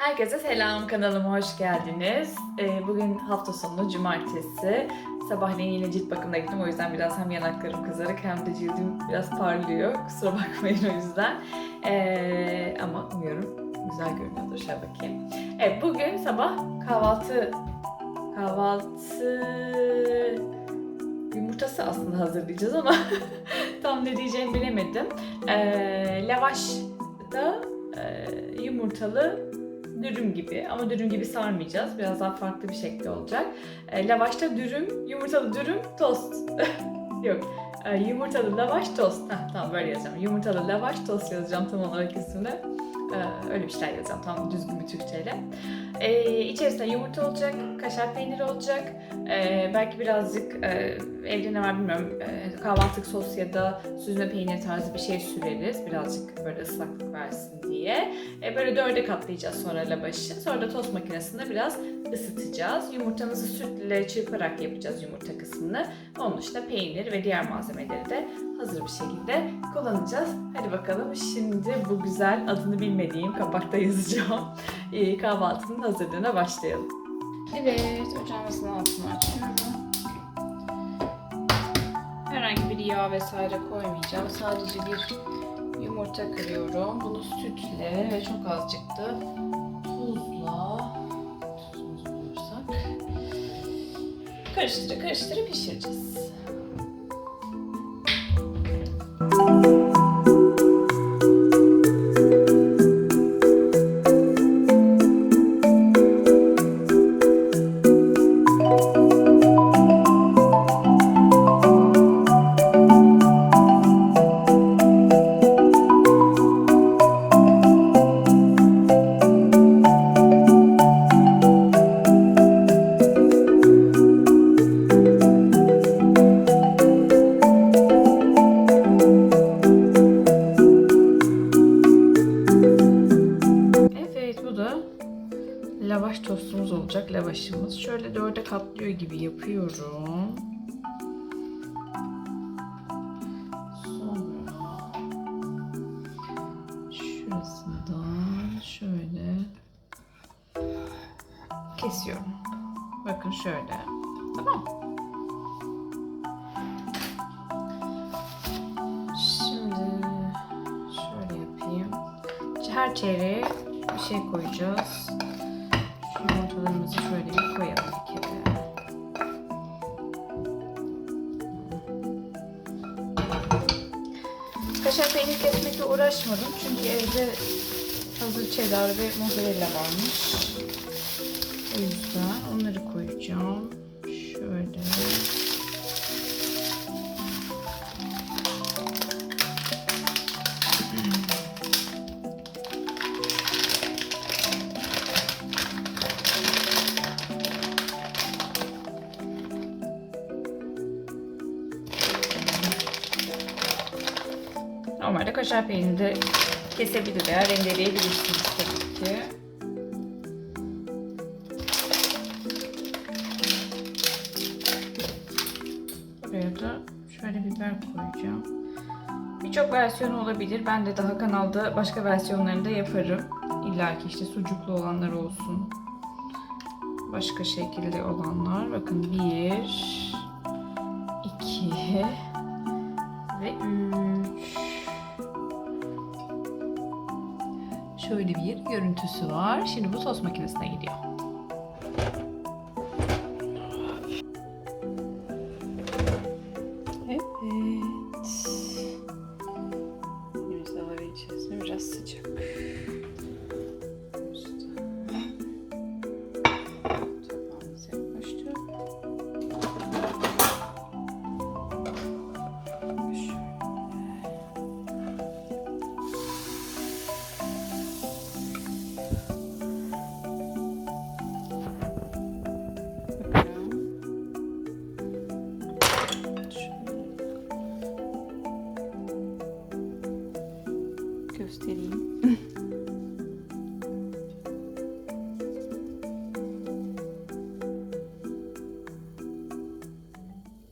Herkese selam kanalıma hoş geldiniz. Ee, bugün hafta sonu cumartesi. Sabahleyin yine cilt bakımına gittim o yüzden biraz hem yanaklarım kızarık hem de cildim biraz parlıyor. Kusura bakmayın o yüzden. Ee, ama umuyorum güzel görünüyordur. Şöyle bakayım. Evet bugün sabah kahvaltı kahvaltı yumurtası aslında hazırlayacağız ama tam ne diyeceğimi bilemedim. Ee, lavaş da e, yumurtalı dürüm gibi ama dürüm gibi sarmayacağız. Biraz daha farklı bir şekli olacak. E, lavaşta dürüm, yumurtalı dürüm, tost. Yok. E, yumurtalı lavaş tost. Heh, tamam böyle yazacağım. Yumurtalı lavaş tost yazacağım tam olarak üstüne. E, öyle bir şeyler yazacağım tam düzgün bir Türkçeyle. E, içerisinde yumurta olacak, kaşar peyniri olacak. E, belki birazcık e, evde ne var bilmiyorum. E, kahvaltılık sos ya da süzme peynir tarzı bir şey süreriz. Birazcık böyle ıslaklık versin diye. E, böyle dörde katlayacağız sonra lavaşı. Sonra da tost makinesinde biraz ısıtacağız. Yumurtamızı sütle çırparak yapacağız yumurta kısmını. Onun dışında peynir ve diğer malzemeleri de hazır bir şekilde kullanacağız. Hadi bakalım şimdi bu güzel adını bilmediğim kapakta yazacağım e, kahvaltının hazırlığına başlayalım. Evet, ocağımızın altını açıyorum. Herhangi bir yağ vesaire koymayacağım. Sadece bir yumurta kırıyorum. Bunu sütle ve çok azıcık da tuzla tuzumuzu koyarsak pişireceğiz. Tostumuz olacak lavaşımız. Şöyle dörde katlıyor gibi yapıyorum. Sonra şurasından şöyle kesiyorum. Bakın şöyle. Tamam. Şimdi şöyle yapayım. Her çeyreğe bir şey koyacağız. Yumurtalarımızı şöyle bir koyalım bir kere. Kaşar peynir kesmekle uğraşmadım çünkü evde hazır cheddar ve mozzarella varmış. O yüzden onları koyacağım. Şöyle. Normalde kaşar peynirini de kesebilir veya rendeleyebilirsiniz tabii ki. Buraya da şöyle biber koyacağım. Birçok versiyonu olabilir. Ben de daha kanalda başka versiyonlarını da yaparım. İlla ki işte sucuklu olanlar olsun. Başka şekilde olanlar. Bakın bir, iki ve üç. Şöyle bir görüntüsü var. Şimdi bu tost makinesine gidiyor.